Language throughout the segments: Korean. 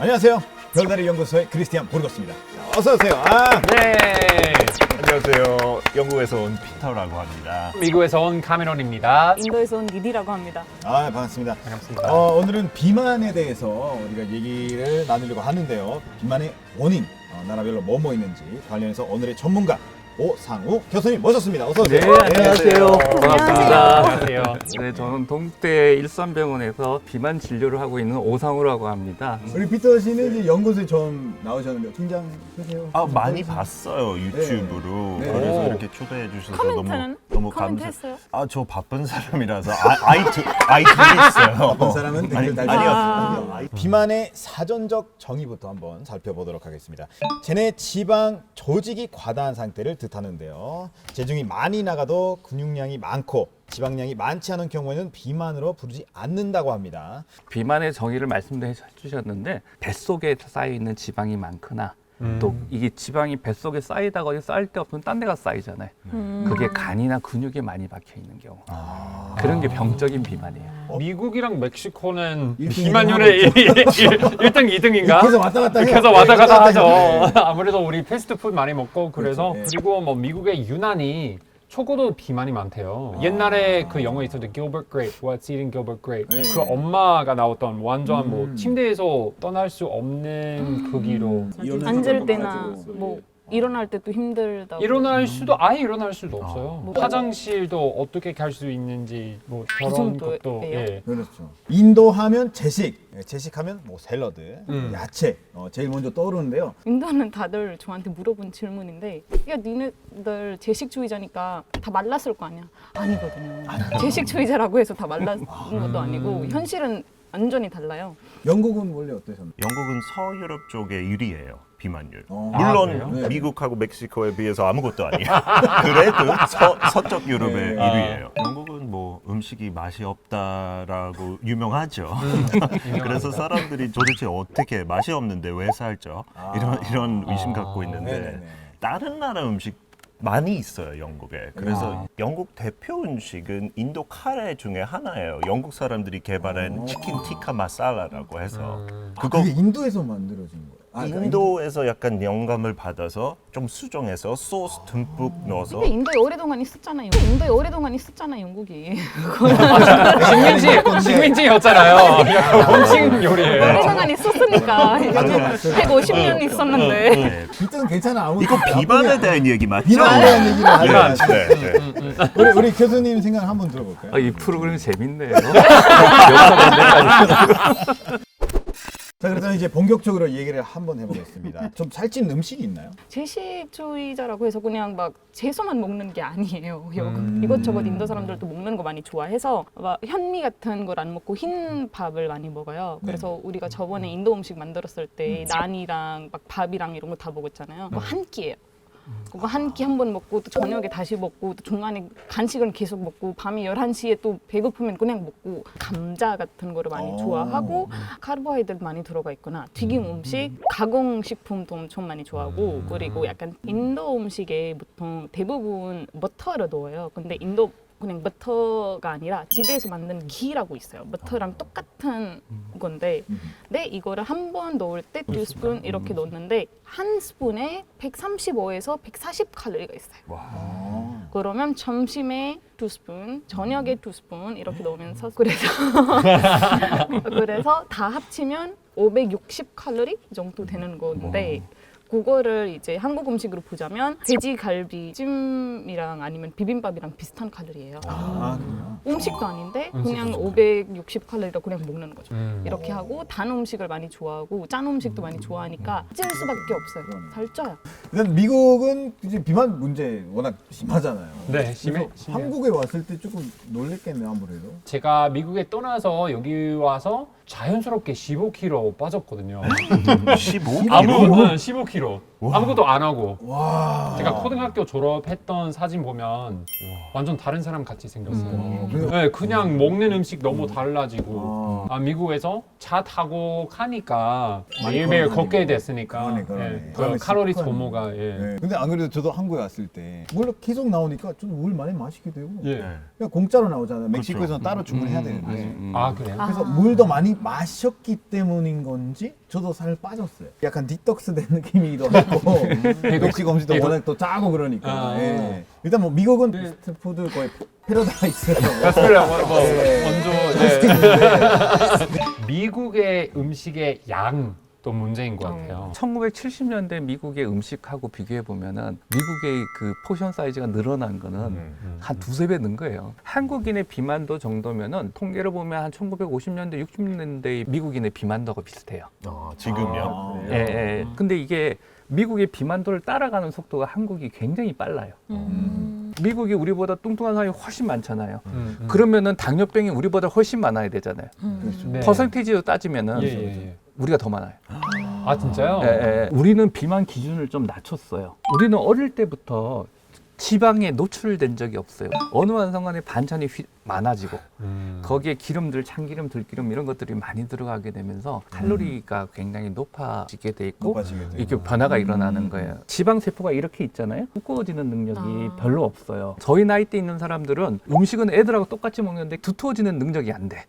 안녕하세요. 별다리 연구소의 크리스티안 보르거스입니다. 어서 오세요. 아, 네. 안녕하세요. 영국에서 온 피터라고 합니다. 미국에서 온 카메론입니다. 인도에서 온 니디라고 합니다. 아 반갑습니다. 반갑습니다. 어, 오늘은 비만에 대해서 우리가 얘기를 나누려고 하는데요. 비만의 원인, 어, 나라별로 뭐뭐 있는지 관련해서 오늘의 전문가 오상우 교수님 모셨습니다. 어서 오세요. 네, 안녕하세요. 반갑습니다. 안녕하세요. 네, 저는 동대 일산병원에서 비만 진료를 하고 있는 오상우라고 합니다. 우리 피터 씨는 이제 연구소에 처음 나오셨는데 긴장되세요? 아 많이 봤어요 유튜브로. 네. 그래서 오. 이렇게 초대해 주셔서 너무 커멘트는? 너무 커멘트 감사. 했어요? 아저 바쁜 사람이라서 아, 아이 두 아이 둘이 있어요. 어떤 사람은 댓글 아니, 달죠. 아니었어요. 아니, 비만의 사전적 정의부터 한번 살펴보도록 하겠습니다. 체내 지방 조직이 과다한 상태를 뜻 하는데요. 체중이 많이 나가도 근육량이 많고 지방량이 많지 않은 경우에는 비만으로 부르지 않는다고 합니다. 비만의 정의를 말씀해 주셨는데 뱃속에 쌓여 있는 지방이 많거나 또 이게 지방이 뱃속에 쌓이다가 쌓일 데 없으면 딴 데가 쌓이잖아요. 음. 그게 간이나 근육에 많이 박혀 있는 경우. 그런 게 병적인 비만이에요. 미국이랑 멕시코는 일등, 비만율의 1등, 2등인가? 계속 왔다 갔다 해요. 계속 왔다 네, 갔다 하죠. 아무래도 우리 패스트푸드 많이 먹고 그래서 그렇죠, 네. 그리고 뭐 미국의 유난히 초고도 비만이 많대요. 옛날에 그 영화 있었는데 Gilbert Grape, What's Eating Gilbert Grape. 네. 그 엄마가 나왔던 완전 음. 뭐 침대에서 떠날 수 없는 크기로 이혼해서 앉을 그런 때나 거 가지고. 뭐 일어날 때도 힘들다고. 일어날 수도 아예 일어날 수도 없어요. 뭐. 화장실도 어떻게 갈 수 있는지 뭐 저런 정도예요? 것도 예. 그렇죠. 인도 하면 제식, 예, 제식하면 뭐 샐러드, 음. 야채 어, 제일 먼저 떠오르는데요. 인도는 다들 저한테 물어본 질문인데 야 니네들 제식주의자니까 다 말랐을 거 아니야? 아니거든요. 제식주의자라고 해서 다 말랐는 것도 아니고 현실은 완전히 달라요. 영국은 원래 어떠셨나요? 영국은 서유럽 쪽에 유리해요. 비만율. 어. 아, 물론 그래요? 네. 미국하고 멕시코에 비해서 아무것도 아니에요. 그래도 서, 서쪽 유럽의 네. 유리예요. 영국은 뭐 음식이 맛이 없다라고 유명하죠. 그래서 사람들이 도대체 어떻게 맛이 없는데 왜 살죠? 이런 이런 의심 갖고 있는데 네네네. 다른 나라 음식 많이 있어요 영국에. 그래서 아. 영국 대표 음식은 인도 카레 중에 하나예요. 영국 사람들이 개발한 치킨 티카 마살라라고 해서 아, 그거 그게 인도에서 만들어진 거예요. 아, 그러니까 인도에서 약간 영감을 받아서 좀 수정해서 소스 듬뿍 넣어서 근데 인도에 오랫동안 있었잖아요. 인도에 오랫동안 있었잖아 영국이. 식민지 식민지였잖아요. 음식 요리예요. 오랫동안 있었으니까 150년 있었는데. 네. 일단 괜찮아 아무 이거 비만에 대한 얘기 맞죠? 비만에 대한 얘기를 네. 네, 네. 우리 우리 교수님 생각 한번 들어볼까요? 아, 이 프로그램이 재밌네요. 자 그렇다면 이제 본격적으로 얘기를 한번 해보겠습니다. 좀 살찐 음식이 있나요? 제식주의자라고 해서 그냥 막 채소만 먹는 게 아니에요. 여- 음. 이것저것 인도 사람들도 먹는 거 많이 좋아해서 막 현미 같은 걸 안 먹고 흰 밥을 많이 먹어요. 그래서 우리가 저번에 인도 음식 만들었을 때 난이랑 막 밥이랑 이런 거 다 먹었잖아요. 그거 한 끼예요. 그거 한 끼 한 번 먹고 또 저녁에 다시 먹고 또 중간에 간식을 계속 먹고 밤에 11시에 또 배고프면 그냥 먹고 감자 같은 거를 많이 어. 좋아하고 카르보하이드레트 많이 들어가 있거나 튀김 음식, 가공 식품도 엄청 많이 좋아하고 그리고 약간 인도 음식에 보통 대부분 버터를 넣어요. 근데 인도 그냥 버터가 아니라 집에서 만든 기라고 있어요. 버터랑 똑같은 건데 근데 이거를 한 번 넣을 때 두 스푼 이렇게 넣는데 한 스푼에 135에서 140 칼로리가 있어요. 아, 그러면 점심에 두 스푼, 저녁에 두 스푼 이렇게 넣으면서 그래서 그래서 다 합치면 560 칼로리 정도 되는 건데 그거를 이제 한국 음식으로 보자면 돼지갈비 찜이랑 아니면 비빔밥이랑 비슷한 칼로리예요. 아 그래요? 음식도 아닌데 음식도 그냥 좋고. 560 칼로리로 그냥 먹는 거죠. 음. 이렇게 하고 단 음식을 많이 좋아하고 짠 음식도 많이 좋아하니까 찔 수밖에 없어요. 살쪄요. 일단 미국은 이제 비만 문제 워낙 심하잖아요. 네, 심해- 그래서 심해요. 한국에 왔을 때 조금 놀랬겠네요 아무래도. 제가 미국에 떠나서 여기 와서 자연스럽게 15kg 빠졌거든요. 15kg? 아무 네, 15kg. 아무것도 안 하고. 와. 제가 고등학교 졸업했던 사진 보면 완전 다른 사람 같이 생겼어요. 어, 그래서- 네, 그냥 먹는 음식 너무 달라지고. 아. 아, 미국에서 차 타고 가니까 많이 매일매일 걸어다니고. 걷게 됐으니까 그러네, 그러네. 예, 그 칼로리 습관이. 소모가 예. 네. 근데 안 그래도 저도 한국에 왔을 때 물론 계속 나오니까 좀물 많이 마시게 되고 예. 네. 그냥 공짜로 나오잖아요. 멕시코에서는 그렇죠. 따로 주문해야 음, 되는데 음. 아 그래요? 그래서 물도 많이 마셨기 때문인 건지 저도 살 빠졌어요. 약간 디톡스 된 느낌이기도 하고 외국식 음식도 애국- 워낙 또 짜고 그러니까. 아. 예. 일단 뭐 미국은 패스트푸드 거의 패러다이스예요. 가스펠라 뭐, 뭐 네. 네. 미국의 음식의 양도 문제인 것 같아요. 1970년대 미국의 음식하고 비교해 보면은 미국의 그 포션 사이즈가 늘어난 거는 음. 한 두세 배 는 거예요. 한국인의 비만도 정도면은 통계를 보면 한 1950년대, 60년대의 미국인의 비만도가 비슷해요. 어, 지금요? 아, 예, 예. 근데 이게 미국의 비만도를 따라가는 속도가 한국이 굉장히 빨라요. 음. 미국이 우리보다 뚱뚱한 사람이 훨씬 많잖아요. 음, 음. 그러면은 당뇨병이 우리보다 훨씬 많아야 되잖아요. 그렇죠. 네. 퍼센티지로 따지면은 예, 예, 예. 우리가 더 많아요. 아 진짜요? 예, 예. 우리는 비만 기준을 좀 낮췄어요. 우리는 어릴 때부터 지방에 노출된 적이 없어요. 어느 한순간에 반찬이 휘- 많아지고 음. 거기에 기름들, 참기름, 들기름 이런 것들이 많이 들어가게 되면서 칼로리가 굉장히 높아지게 돼 있고 높아지게. 이렇게 변화가 일어나는 거예요. 지방 세포가 이렇게 있잖아요. 두꺼워지는 능력이 아. 별로 없어요. 저희 나이 때 있는 사람들은 음식은 애들하고 똑같이 먹는데 두터워지는 능력이 안 돼.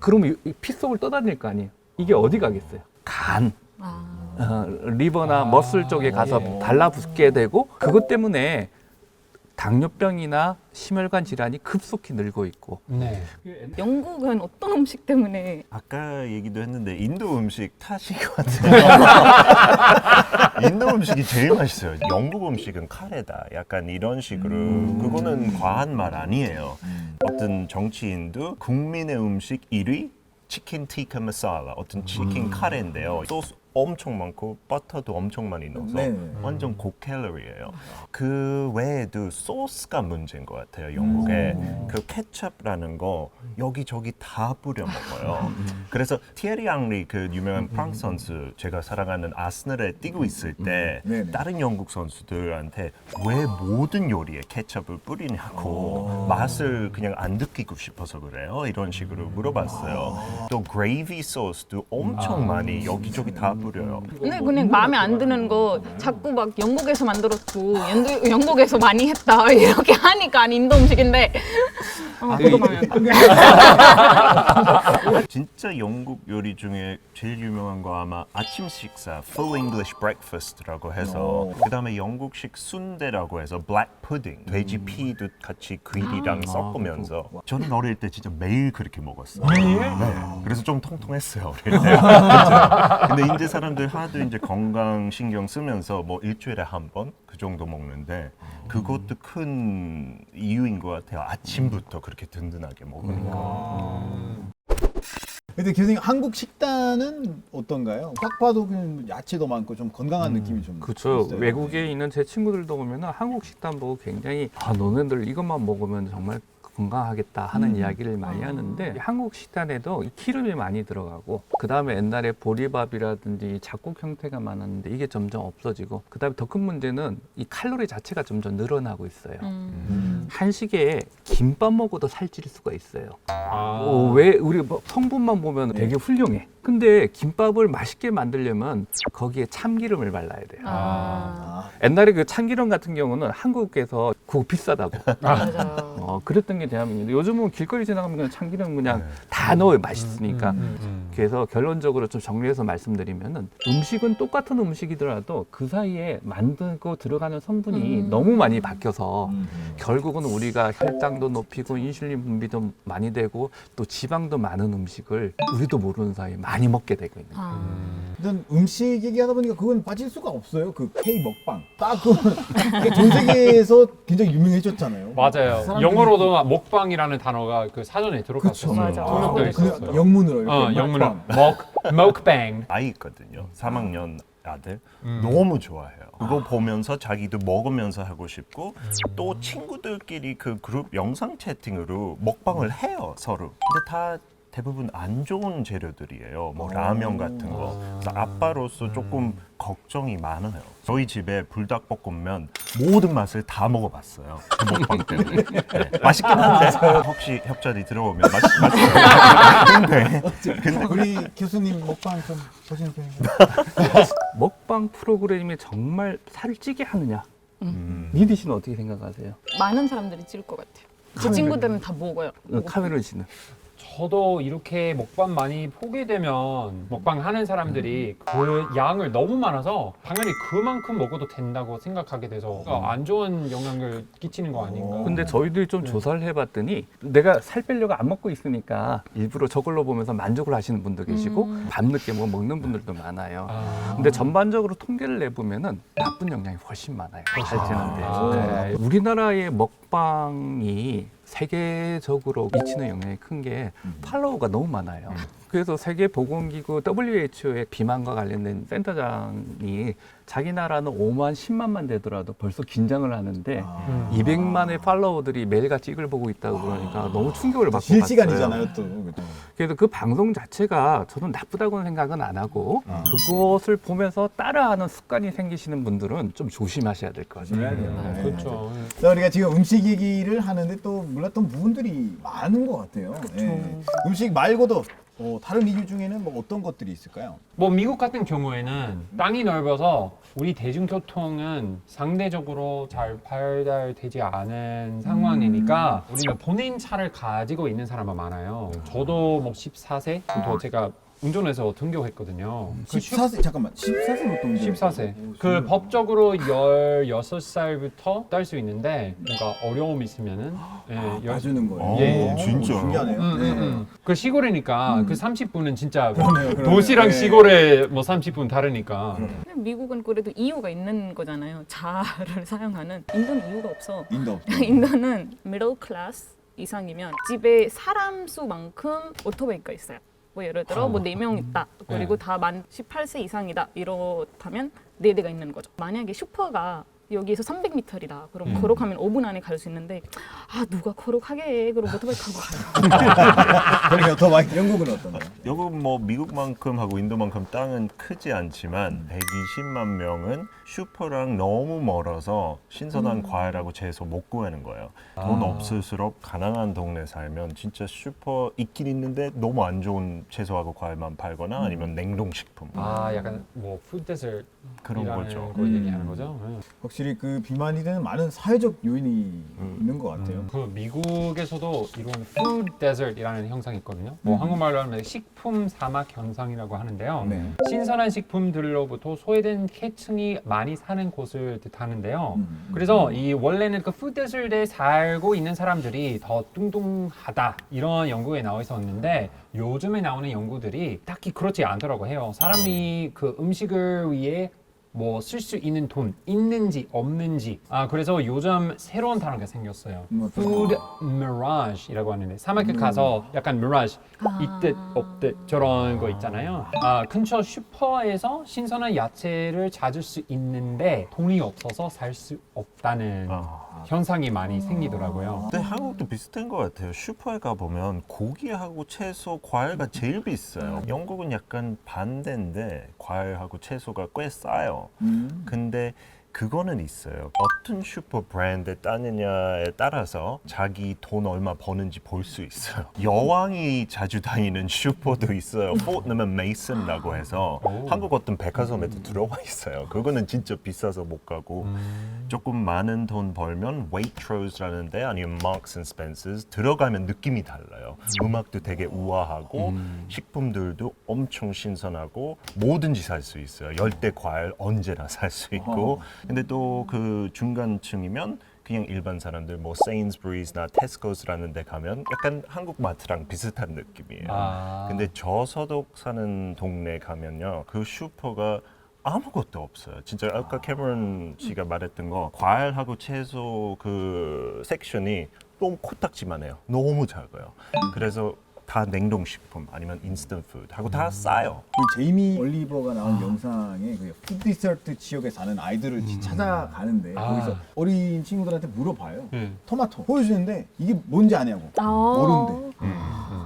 그러면 이- 이피 속을 떠다닐 거 아니에요. 이게 어디 가겠어요? 간. 아. 어, 리버나 아, 머슬 쪽에 가서 예. 달라붙게 되고 그것 때문에 당뇨병이나 심혈관 질환이 급속히 늘고 있고 네. 영국은 어떤 음식 때문에 아까 얘기도 했는데 인도 음식 탓인 것 같아요. 인도 음식이 제일 맛있어요. 영국 음식은 카레다. 약간 이런 식으로 그거는 과한 말 아니에요. 어떤 정치인도 국민의 음식 1위 치킨 티카 마살라 어떤 치킨 카레인데요. 소스 엄청 많고 버터도 엄청 많이 넣어서 네. 완전 고칼로리예요. 그 외에도 소스가 문제인 것 같아요. 영국에 그 케첩라는 거 여기저기 다 뿌려 먹어요. 그래서 티에리 앙리 그 유명한 프랑스 선수 제가 사랑하는 아스널에 뛰고 있을 때 네 네. 다른 영국 선수들한테 왜 모든 요리에 케첩을 뿌리냐고 맛을 그냥 안 느끼고 싶어서 그래요. 이런 식으로 물어봤어요. 또 그레이비 소스도 엄청 많이 여기저기 다 뿌려요. 근데 그냥 마음에 안 드는 거 자꾸 막 영국에서 만들었고 영국, 영국에서 많이 했다 이렇게 하니까 인도 음식인데 어, 그거 마음에 안 들어. 진짜 영국 요리 중에 제일 유명한 거 아마 아침 식사 Full English Breakfast라고 해서 그 다음에 영국식 순대라고 해서 Black Pudding 돼지 피도 같이 귀리랑 섞으면서 저는 어릴 때 진짜 매일 그렇게 먹었어요. 매일? 네. 그래서 좀 통통했어요 어릴 때. 진짜. 근데 이제 사람들 하도 이제 건강 신경 쓰면서 뭐 일주일에 한 번 그 정도 먹는데 그것도 큰 이유인 것 같아요. 아침부터 그렇게 든든하게 먹으니까. 근데 교수님 한국 식단은 어떤가요? 딱 봐도 그냥 야채도 많고 좀 건강한 느낌이 좀 그렇죠. 있어요. 외국에 있는 제 친구들도 보면 한국 식단 보고 굉장히 아 너네들 이것만 먹으면 정말 건강하겠다 하는 음. 이야기를 많이 하는데 한국 식단에도 이 기름이 많이 들어가고 그 다음에 옛날에 보리밥이라든지 잡곡 형태가 많았는데 이게 점점 없어지고 그 다음에 더 큰 문제는 이 칼로리 자체가 점점 늘어나고 있어요. 음. 한식에 김밥 먹어도 살찔 수가 있어요. 아. 어, 왜 우리 뭐 성분만 보면 되게 훌륭해. 근데 김밥을 맛있게 만들려면 거기에 참기름을 발라야 돼요. 아. 아, 옛날에 그 참기름 같은 경우는 한국에서 그거 비싸다고. 맞아. 어, 그랬던 게 대한민국. 요즘은 길거리 지나가면 그냥 참기름 그냥 네. 다 넣어요. 맛있으니까. 음, 음. 그래서 결론적으로 좀 정리해서 말씀드리면은 음식은 똑같은 음식이더라도 그 사이에 만들고 들어가는 성분이 음. 너무 많이 바뀌어서 음. 결국은 우리가 혈당도 높이고 인슐린 분비도 많이 되고 또 지방도 많은 음식을 우리도 모르는 사이에 많이 먹게 되고 있는 거예요. 아. 일단 음식 얘기하다 보니까 그건 빠질 수가 없어요. 그 K 먹방. 딱 그건 전 세계에서 굉장히 유명해졌잖아요. 맞아요. 영어로도 먹방이라는 단어가 그 사전에 들어갔어요. 그쵸. 맞아. 통역되어 그 있었어요. 영문으로 이렇게 어, 영문은 먹방. 먹 먹방. 아이 있거든요. 3학년 아들 음. 너무 좋아해요. 그거 보면서 자기도 먹으면서 하고 싶고 또 친구들끼리 그 그룹 영상 채팅으로 먹방을 해요 서로. 근데 다 대부분 안 좋은 재료들이에요. 뭐 라면 같은 거. 그래서 아빠로서 조금 걱정이 많아요. 저희 집에 불닭볶음면 모든 맛을 다 먹어봤어요. 그 먹방 때문에. 네, 맛있긴 한데 혹시 협찬이 들어오면 맛, 맛있어요. 근데 근데 우리 교수님 먹방 좀 보시는 편인가요? 먹방 프로그램이 정말 살을 찌게 하느냐? 음. 니디 씨는 어떻게 생각하세요? 많은 사람들이 찔 것 같아요. 제 친구들은 다 먹어요. 어, 카메론 씨는 저도 이렇게 먹방 많이 보게 되면 먹방 하는 사람들이 그 양을 너무 많아서 당연히 그만큼 먹어도 된다고 생각하게 돼서 안 좋은 영향을 끼치는 거 아닌가. 근데 저희들이 좀 네. 조사를 해봤더니 내가 살 빼려고 안 먹고 있으니까 일부러 저걸로 보면서 만족을 하시는 분도 계시고 음. 밤늦게 뭐 먹는 분들도 많아요. 아. 근데 전반적으로 통계를 내보면은 나쁜 영향이 훨씬 많아요. 살찌는데. 아. 네. 우리나라의 먹방이 세계적으로 미치는 영향이 큰 게 팔로워가 너무 많아요. 그래서 세계보건기구 WHO의 비만과 관련된 센터장이 자기 나라는 5만 10만만 되더라도 벌써 긴장을 하는데 아. 음. 200만의 팔로워들이 매일같이 이걸 보고 있다고 그러니까 너무 충격을 받고 실시간이잖아요. 또. 그죠? 그래서 그 방송 자체가 저는 나쁘다고는 생각은 안 하고 아. 그것을 보면서 따라하는 습관이 생기시는 분들은 좀 조심하셔야 될 것 같아요. 돼요. 네. 그렇죠. 자, 우리가 지금 음식 얘기를 하는데 또 몰랐던 부분들이 많은 것 같아요. 예. 음식 말고도 어, 다른 이유 중에는 뭐 어떤 것들이 있을까요? 뭐 미국 같은 경우에는 땅이 넓어서 우리 대중교통은 상대적으로 잘 발달되지 않은 상황이니까 우리는 본인 차를 가지고 있는 사람은 많아요. 저도 뭐 14세부터 제가 운전해서 등교했거든요. 그 슈- 14세 잠깐만 14세부터 14세. 그 법적으로 16살부터 딸 수 있는데 뭔가 어려움 있으면은 예, 열- 봐주는 거예요. 예. 오, 진짜요? 신기하네요. 음, 네. 음, 음. 그 시골이니까 그 30분은 진짜 그러네요, 그러네요. 도시랑 네. 시골에 뭐 30분 다르니까. 근데 미국은 그래도 이유가 있는 거잖아요. 자를 사용하는 인도는 이유가 없어. 인도. 인도는 미들 클래스 이상이면 집에 사람 수만큼 오토바이가 있어요. 뭐 예를 들어 뭐 네 명 있다. 그리고 네. 다만 18세 이상이다. 이렇다면 네 대가 있는 거죠. 만약에 슈퍼가 여기에서 300m이다. 그럼 음. 걸어가면 5분 안에 갈 수 있는데 아 누가 걸어가게 해. 그럼 오토바이 타고 가요. 그러니까 더 많이 영국은 어떤가요? 여기 뭐 미국만큼 하고 인도만큼 땅은 크지 않지만 120만 명은 슈퍼랑 너무 멀어서 신선한 과일하고 채소 못 구하는 거예요. 돈 아. 없을수록 가난한 동네 살면 진짜 슈퍼 있긴 있는데 너무 안 좋은 채소하고 과일만 팔거나 아니면 냉동식품 아 약간 뭐 푸드 그런 거죠. 거 음. 얘기하는 거죠. 네. 확실히 그 비만이 되는 많은 사회적 요인이 있는 것 같아요. 그 미국에서도 이런 푸드 데sert이라는 현상이 있거든요. 뭐 음. 한국말로 하면 식품 사막 현상이라고 하는데요. 네. 신선한 식품들로부터 소외된 계층이 많이 사는 곳을 뜻하는데요. 음. 그래서 이 원래는 그 푸드 데sert에 살고 있는 사람들이 더 뚱뚱하다 이런 연구에 나와 있었는데 요즘에 나오는 연구들이 딱히 그렇지 않더라고 해요. 사람이 그 음식을 위해 뭐 쓸 수 있는 돈 있는지 없는지 아 그래서 요즘 새로운 단어가 생겼어요. 음, 어떤 Food Mirage이라고 하는데 사막에 가서 약간 mirage 있듯 없듯 저런 거 있잖아요. 아 근처 슈퍼에서 신선한 야채를 찾을 수 있는데 돈이 없어서 살 수 없다는 아. 현상이 많이 생기더라고요. 근데 한국도 비슷한 것 같아요. 슈퍼에 가 보면 고기하고 채소, 과일가 제일 비싸요. 영국은 약간 반대인데 과일하고 채소가 꽤 싸요. 음. 근데 그거는 있어요. 어떤 슈퍼 브랜드 따느냐에 따라서 자기 돈 얼마 버는지 볼 수 있어요. 여왕이 자주 다니는 슈퍼도 있어요. 포트넘은 메이슨이라고 해서 오. 한국 어떤 백화점에도 들어와 있어요. 그거는 진짜 비싸서 못 가고 조금 많은 돈 벌면 Waitrose라는데 아니면 Marks and Spencers 들어가면 느낌이 달라요. 음악도 되게 우아하고 식품들도 엄청 신선하고 뭐든지 살 수 있어요. 열대 과일 언제나 살 수 있고. 근데 또 그 중간층이면 그냥 일반 사람들 뭐 세인스부리스나 테스코스라는 데 가면 약간 한국 마트랑 비슷한 느낌이에요. 아. 근데 저 서독 사는 동네 가면요 그 슈퍼가 아무것도 없어요. 진짜 아까 캐머런 씨가 말했던 거 과일하고 채소 그 섹션이 너무 코딱지만 해요. 너무 작아요. 그래서 다 냉동식품 아니면 인스턴트 푸드 하고 다 싸요. 그 제이미 올리버가 나온 영상에 그 푸드 디서트 지역에 사는 아이들을 찾아가는데 아. 거기서 어린 친구들한테 물어봐요. 네. 토마토 보여주는데 이게 뭔지 아냐고. 아. 모른대.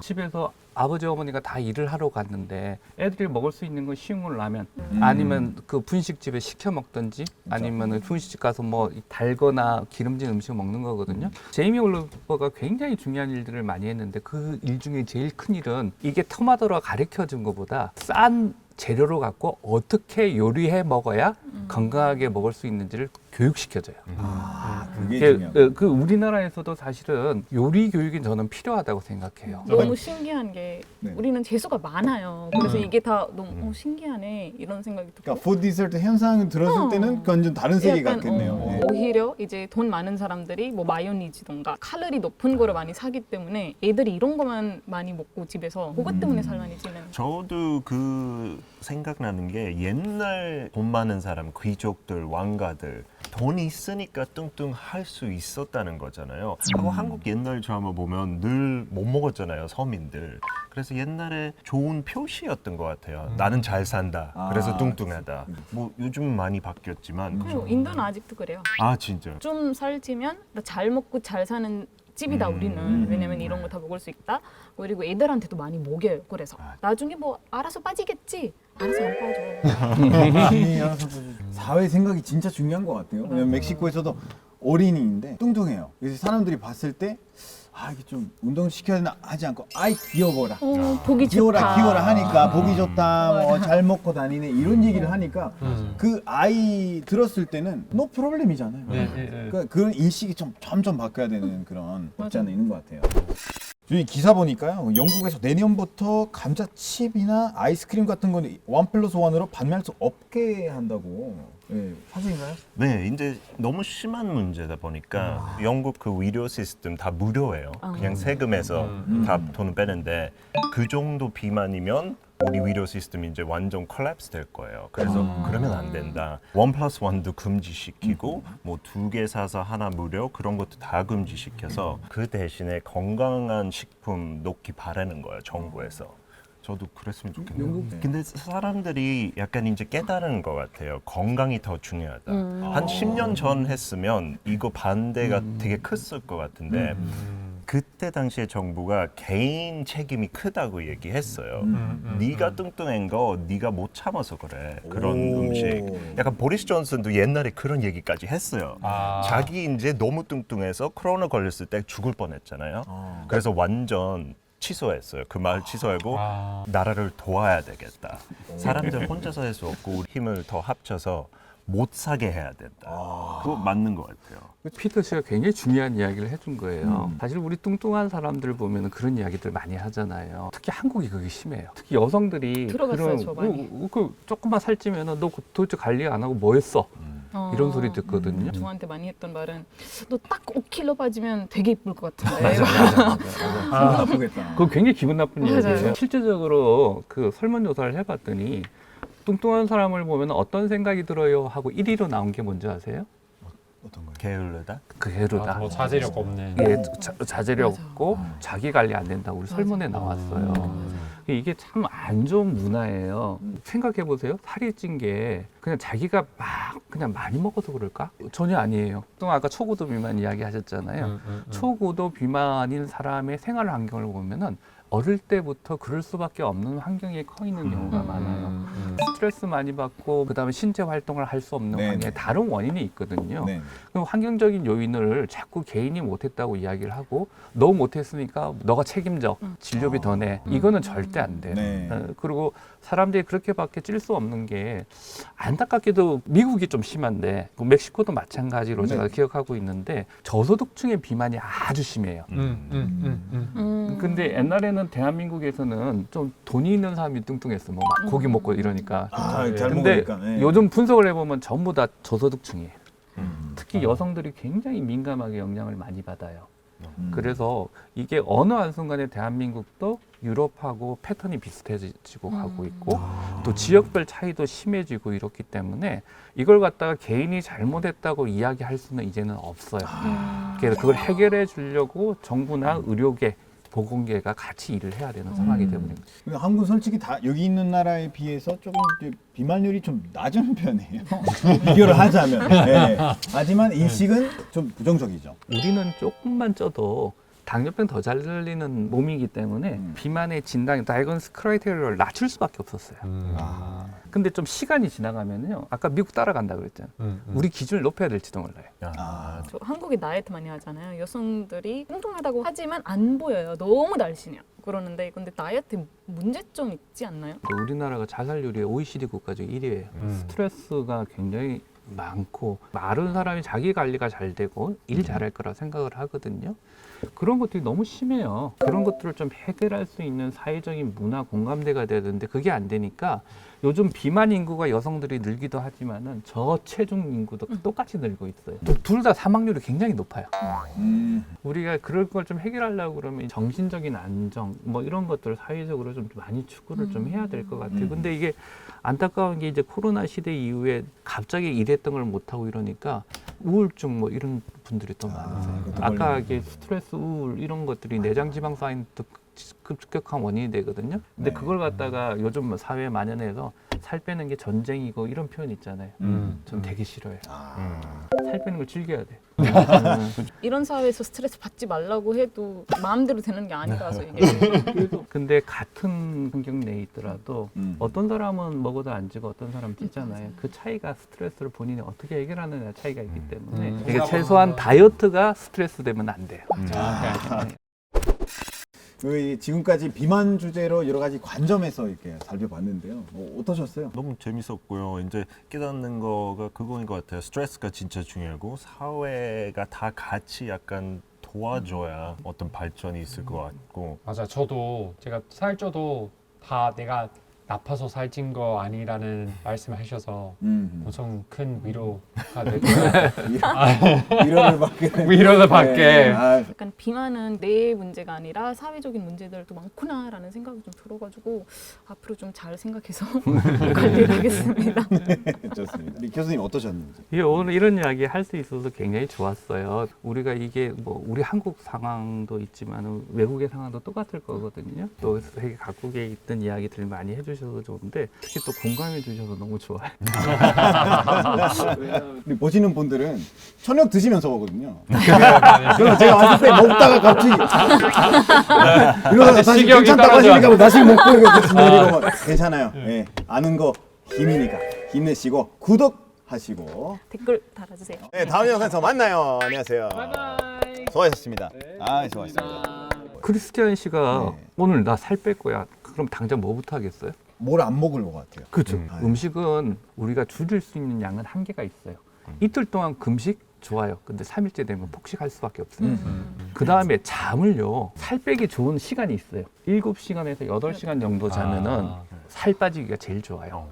집에서 아버지 어머니가 다 일을 하러 갔는데 애들이 먹을 수 있는 건 쉬운 건 라면 음. 아니면 그 분식집에 시켜 먹든지 아니면 분식집 가서 뭐 달거나 기름진 음식을 먹는 거거든요. 제이미 올리버가 굉장히 중요한 일들을 많이 했는데 그 일 중에 제일 큰 일은 이게 토마토로 가르쳐 준 것보다 싼 재료로 갖고 어떻게 요리해 먹어야 건강하게 먹을 수 있는지를 교육시켜줘요. 아, 그게 그, 그, 그 우리나라에서도 사실은 요리 교육이 저는 필요하다고 생각해요. 너무 신기한 게 네. 우리는 재수가 많아요. 그래서 이게 다 너무 어, 신기하네 이런 생각이 들고 그러니까 푸드 디저트 현상을 들었을 어. 때는 완전 다른 세계 약간, 같겠네요. 어, 네. 오히려 이제 돈 많은 사람들이 뭐 마요니즈던가 칼로리 높은 거를 많이 사기 때문에 애들이 이런 것만 많이 먹고 집에서 그것 때문에 살 많이 찌는. 저도 그 생각나는 게 옛날 돈 많은 사람, 귀족들, 왕가들 돈이 있으니까 뚱뚱할 수 있었다는 거잖아요. 하고 한국 옛날 드라마 보면 늘 못 먹었잖아요, 서민들. 그래서 옛날에 좋은 표시였던 것 같아요. 나는 잘 산다. 그래서 아, 뚱뚱하다. 뭐 요즘 많이 바뀌었지만. 그리고 인도는 아직도 그래요. 아 진짜. 좀 살찌면 나 잘 먹고 잘 사는 집이다 음. 우리는 왜냐면 이런 거 다 먹을 수 있다 그리고 애들한테도 많이 먹여요 그래서 아. 나중에 뭐 알아서 빠지겠지 알아서 안 빠져 보죠. 사회 생각이 진짜 중요한 것 같아요. 왜냐면 멕시코에서도 어린이인데 뚱뚱해요. 그래서 사람들이 봤을 때 아, 이게 좀 운동 시켜야 되나 하지 않고 아이 귀여워라. 어, 보기 귀여워라 좋다 귀여워라 하니까 보기 좋다 뭐 잘 먹고 다니네 이런 얘기를 하니까 음. 그 아이 들었을 때는 노 프로블렘이잖아요. 네, 네, 네. 그러니까 그런 인식이 좀 점점 바뀌어야 되는 그런 없지 맞아. 않아 있는 것 같아요. 이 기사 보니까요 영국에서 내년부터 감자칩이나 아이스크림 같은 거는 원 플러스 원으로 판매할 수 없게 한다고. 예, 사실인가요? 네, 이제 너무 심한 문제다 보니까 영국 그 의료 시스템 다 무료예요. 그냥 세금에서 음. 다 돈을 빼는데 그 정도 비만이면 우리 의료 시스템이 이제 완전 콜랩스 될 거예요. 그래서 그러면 안 된다. 원 플러스 원도 금지시키고 뭐 두 개 사서 하나 무료 그런 것도 다 금지시켜서 그 대신에 건강한 식품 놓기 바라는 거예요. 정부에서. 저도 그랬으면 좋겠네요. 영국- 근데 사람들이 약간 이제 깨달은 것 같아요. 건강이 더 중요하다. 음. 한 10년 전 했으면 이거 반대가 되게 컸을 것 같은데 그때 당시에 정부가 개인 책임이 크다고 얘기했어요. 음, 네가 뚱뚱한 거 네가 못 참아서 그래. 그런 오. 음식. 약간 보리스 존슨도 옛날에 그런 얘기까지 했어요. 아. 자기 이제 너무 뚱뚱해서 코로나 걸렸을 때 죽을 뻔했잖아요. 아. 그래서 완전 취소했어요. 그 말 취소하고 아. 나라를 도와야 되겠다. 사람들 혼자서 할 수 없고 힘을 더 합쳐서 못 사게 해야 된다. 그거 맞는 것 같아요. 피터 씨가 굉장히 중요한 이야기를 해준 거예요. 사실 우리 뚱뚱한 사람들 보면 그런 이야기들 많이 하잖아요. 특히 한국이 그게 심해요. 특히 여성들이 들어갔어요, 저 많이. 그, 그 조금만 살찌면은 너 도대체 관리 안 하고 뭐 했어? 어. 이런 소리 듣거든요. 저한테 많이 했던 말은 너 딱 5kg 빠지면 되게 이쁠 것 같은데 기분 나쁘겠다. 그거 굉장히 기분 나쁜 맞아요. 이야기예요. 실제적으로 그 설문조사를 해봤더니 뚱뚱한 사람을 보면 어떤 생각이 들어요 하고 1위로 나온 게 뭔지 아세요? 어떤 거예요? 게을르다? 그 게으르다. 아, 더 자제력 없는. 예, 자, 자제력 맞아. 없고 자기 관리 안 된다고 우리 설문에 나왔어요. 이게 참 안 좋은 문화예요. 생각해 보세요. 살이 찐 게 그냥 자기가 막 그냥 많이 먹어서 그럴까? 전혀 아니에요. 또 아까 초고도 비만 이야기 하셨잖아요. 음, 음, 음. 초고도 비만인 사람의 생활 환경을 보면은 어릴 때부터 그럴 수밖에 없는 환경에 커 있는 경우가 음. 많아요. 음, 스트레스 많이 받고 그다음에 신체 활동을 할 수 없는 네, 환경에 네. 다른 원인이 있거든요. 네. 그럼 환경적인 요인을 자꾸 개인이 못했다고 이야기를 하고 너 못했으니까 너가 책임져 진료비 더 내. 이거는 절대 안 돼요. 네. 어, 그리고 사람들이 그렇게밖에 찔 수 없는 게 안타깝게도 미국이 좀 심한데 그 멕시코도 마찬가지로 네. 제가 기억하고 있는데 저소득층의 비만이 아주 심해요. 음, 음, 음, 음. 음. 근데 옛날에는 대한민국에서는 좀 돈이 있는 사람이 뚱뚱했어. 뭐 막 고기 먹고 이러니까. 아, 잘 근데 먹으니까. 네. 요즘 분석을 해보면 전부 다 저소득층이에요. 음. 특히 여성들이 굉장히 민감하게 영향을 많이 받아요. 음. 그래서 이게 어느 한순간에 대한민국도 유럽하고 패턴이 비슷해지고 가고 있고 또 지역별 차이도 심해지고 이렇기 때문에 이걸 갖다가 개인이 잘못했다고 이야기할 수는 이제는 없어요. 그래서 그걸 해결해 주려고 정부나 의료계, 보건계가 같이 일을 해야 되는 상황이 되버린 거죠. 근데 한국은 솔직히 다 여기 있는 나라에 비해서 조금 이제 비만율이 좀 낮은 편이에요. 비교를 하자면. 네. 하지만 인식은 좀 부정적이죠. 우리는 조금만 쪄도 당뇨병 더 잘 들리는 몸이기 때문에 음. 비만의 진단, 다이건스 크라이테리아를 낮출 수밖에 없었어요. 음. 아. 근데 좀 시간이 지나가면요. 아까 미국 따라간다 그랬잖아요. 음, 음. 우리 기준을 높여야 될지도 몰라요. 아. 저 한국이 다이어트 많이 하잖아요. 여성들이 뚱뚱하다고 하지만 안 보여요. 너무 날씬해요. 그러는데 근데 다이어트 문제점 있지 않나요? 우리나라가 자살률이 OECD 국가 중 1위예요. 음. 스트레스가 굉장히 많고 마른 사람이 자기 관리가 잘 되고 일 잘할 거라 생각을 하거든요. 그런 것들이 너무 심해요. 그런 것들을 좀 해결할 수 있는 사회적인 문화 공감대가 되는데 그게 안 되니까 요즘 비만 인구가 여성들이 늘기도 하지만은 저체중 인구도 똑같이 늘고 있어요. 둘 다 사망률이 굉장히 높아요. 음. 우리가 그럴 걸 좀 해결하려고 그러면 정신적인 안정 뭐 이런 것들을 사회적으로 좀 많이 추구를 좀 해야 될 것 같아요. 음. 근데 이게 안타까운 게 이제 코로나 시대 이후에 갑자기 일했던 걸 못 하고 이러니까 우울증 뭐 이런 분들이 더 많으세요. 아까 걸리는구나. 이게 스트레스 우울 이런 것들이 내장 지방 쌓인도 급격한 원인이 되거든요. 근데 네. 그걸 갖다가 요즘 뭐 사회에 만연해서 살 빼는 게 전쟁이고 이런 표현 있잖아요. 음. 전 되게 싫어요. 아. 살 빼는 걸 즐겨야 돼. 이런 사회에서 스트레스 받지 말라고 해도 마음대로 되는 게 아니라서 이게 근데 같은 환경 내에 있더라도 음. 어떤 사람은 먹어도 안 찌고 어떤 사람은 찌잖아요. 그 차이가 스트레스를 본인이 어떻게 해결하느냐 차이가 있기 때문에 음. 이게 최소한 다이어트가 스트레스 되면 안 돼요. 아, 그 지금까지 비만 주제로 여러 가지 관점에서 이렇게 살펴봤는데요. 뭐 어떠셨어요? 너무 재밌었고요. 이제 깨닫는 거가 그거인 것 같아요. 스트레스가 진짜 중요하고 사회가 다 같이 약간 도와줘야 어떤 발전이 있을 것 같고 맞아. 저도 제가 살쪄도 다 내가 나빠서 살찐 거 아니라는 말씀을 하셔서 음. 엄청 큰 위로가 되고 위로를 받게. 위로를 받게. 네. 아, 약간 비만은 내 문제가 아니라 사회적인 문제들도 많구나라는 생각이 좀 들어가지고 앞으로 좀 잘 생각해서 관리를 하겠습니다. 좋습니다. 우리 교수님 어떠셨는지? 예, 오늘 이런 이야기 할 수 있어서 굉장히 좋았어요. 우리가 이게 뭐 우리 한국 상황도 있지만 외국의 상황도 똑같을 거거든요. 또 세계 각국에 있던 이야기들 많이 해주 셔서 좋은데 특히 또 공감해 주셔서 너무 좋아요. 우리 보시는 분들은 저녁 드시면서 보거든요. 그래서 제가 왔을 때 먹다가 갑자기 이러다가 다시 식욕이 괜찮다고 떨어져. 하시니까 뭐 다시 먹고 이거 내리고 뭐 괜찮아요. 예. 아는 거 힘이니까 힘내시고 구독하시고 댓글 달아주세요. 네, 다음 영상에서 만나요. 안녕하세요. 수고하셨습니다. 아, 수고하셨습니다. 크리스티안 씨가 네. 오늘 나 살 뺄 거야. 그럼 당장 뭐부터 하겠어요? 뭘 안 먹을 것 같아요. 그렇죠. 음. 음. 식은 우리가 줄일 수 있는 양은 한계가 있어요. 이틀 동안 금식 좋아요. 근데 3일째 되면 폭식할 수밖에 없어요. 음. 그 다음에 잠을요. 살 빼기 좋은 시간이 있어요. 7시간에서 8시간 정도 자면은 아. 살 빠지기가 제일 좋아요.